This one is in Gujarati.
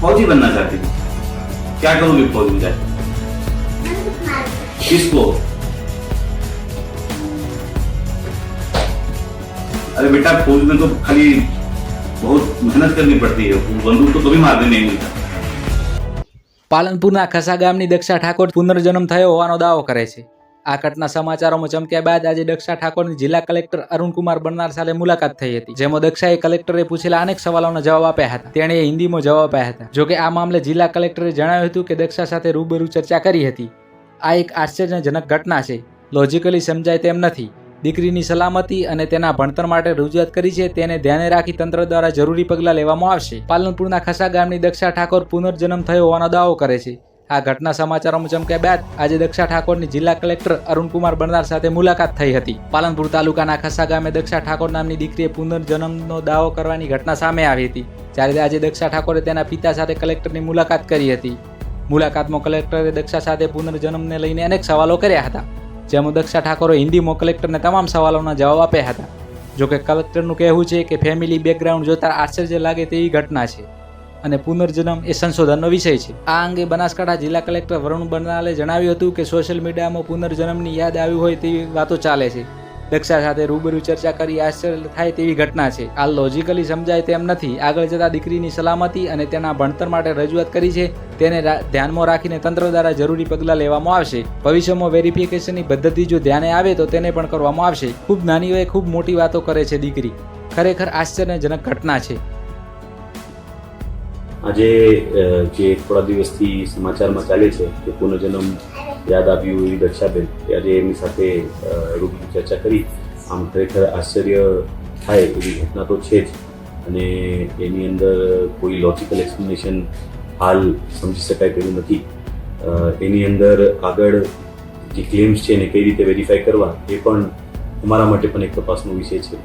फौजी बनना चाहती थी क्या करोगे फौज में जाके किसको अरे बेटा फौज में तो खाली बहुत मेहनत करनी पड़ती है बंदूक तो कभी मारने नहीं मिलता પાલનપુરના ખસા ગામની દક્ષા ઠાકોર પુનર્જન્મ થયો હોવાનો દાવો કરે છે આ ઘટના સમાચારોમાં ચમક્યા બાદ આજે દક્ષા ઠાકોરની જિલ્લા કલેક્ટર અરુણકુમાર બનનાર સાથે મુલાકાત થઈ હતી, જેમાં દક્ષાએ કલેક્ટરે પૂછેલા અનેક સવાલોના જવાબ આપ્યા હતા. તેણે હિન્દીમાં જવાબ આપ્યા હતા. જોકે આ મામલે જિલ્લા કલેક્ટરે જણાવ્યું હતું કે દક્ષા સાથે રૂબરૂ ચર્ચા કરી હતી. આ એક આશ્ચર્યજનક ઘટના છે. લોજિકલી સમજાય તેમ નથી. દીકરીની સલામતી અને તેના ભણતર માટે રજૂઆત કરી છે તેને ધ્યાને રાખી તંત્ર દ્વારા જરૂરી પગલાં લેવામાં આવશે. પાલનપુરના ખસા ગામની દક્ષા ઠાકોર પુનર્જન્મ થયો હોવાનો દાવો કરે છે. આ ઘટના સમાચારોમાં ચમક્યા બાદ આજે દક્ષા ઠાકોરની જિલ્લા કલેક્ટર અરુણકુમાર બરનાર સાથે મુલાકાત થઈ હતી. પાલનપુર તાલુકાના ખસા ગામે દક્ષા ઠાકોર નામની દીકરીએ પુનર્જન્મનો દાવો કરવાની ઘટના સામે આવી હતી. જ્યારે આજે દક્ષા ઠાકોરે તેના પિતા સાથે કલેક્ટરની મુલાકાત કરી હતી. મુલાકાતમાં કલેક્ટરે દક્ષા સાથે પુનર્જન્મને લઈને અનેક સવાલો કર્યા હતા, જેમાં દક્ષા ઠાકોરે હિન્દીમાં કલેક્ટરને તમામ સવાલોના જવાબ આપ્યા હતા. જોકે કલેક્ટરનું કહેવું છે કે ફેમિલી બેકગ્રાઉન્ડ જોતા આશ્ચર્ય લાગે તેવી ઘટના છે. અને પુનર્જન્મ એ સંશોધનનો વિષય છે. આ અંગે બનાસકાંઠા જિલ્લા કલેક્ટર વરુણ બરનાલે જણાવ્યું હતું કે સોશિયલ મીડિયામાં પુનર્જન્મની યાદ આવી હોય તેવી વાતો ચાલે છે. દક્ષા સાથે રૂબરૂ ચર્ચા કરી આશ્ચર્ય થાય તેવી ઘટના છે. આ લોજિકલી સમજાય તેમ નથી. આગળ જતા દીકરીની સલામતી અને તેના ભણતર માટે રજૂઆત કરી છે. તેને ધ્યાનમાં રાખીને તંત્ર દ્વારા જરૂરી પગલાં લેવામાં આવશે. ભવિષ્યમાં વેરિફિકેશનની પદ્ધતિ જો ધ્યાને આવે તો તેને પણ કરવામાં આવશે. ખૂબ નાની હોય ખૂબ મોટી વાતો કરે છે દીકરી. ખરેખર આશ્ચર્યજનક ઘટના છે. આજે જે થોડા દિવસથી સમાચારમાં ચાલે છે કે પુનર્જન્મ યાદ આવ્યું એવી દક્ષાબેન કે આજે એમની સાથે રૂબરૂ ચર્ચા કરી. આમ ખરેખર આશ્ચર્ય થાય એવી ઘટના તો છે જ. અને એની અંદર કોઈ લોજિકલ એક્સપ્લેનેશન હાલ સમજી શકાય તેવું નથી. એની અંદર આગળ જે ક્લેમ્સ છે એને કઈ રીતે વેરીફાઈ કરવા એ પણ અમારા માટે પણ એક તપાસનો વિષય છે.